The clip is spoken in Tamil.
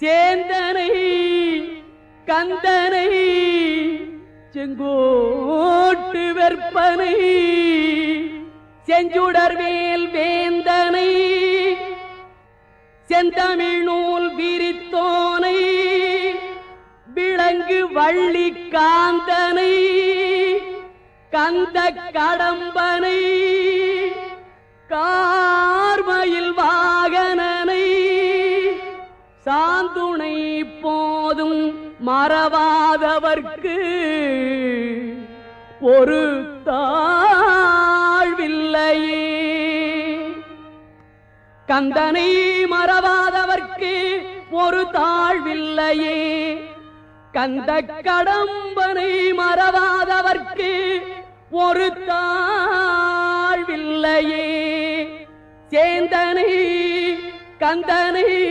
சேந்தனை கந்தனை செங்கோட்டு வெற்பனை செஞ்சுடர்வேல் வேந்தனை செந்தமிழ் நூல் விரித்தோனை விளங்கு வள்ளி காந்தனை கந்த கடம்பனை சாந்துணை போதும் மறவாதவர்க்கு ஒரு தாழ்வில்லையே. கந்தனை மறவாதவர்க்கு ஒரு தாழ்வில்லையே. கந்த கடம்பனை மறவாதவர்க்கு ஒரு தாழ்வில்லையே. சேந்தனை கந்தனை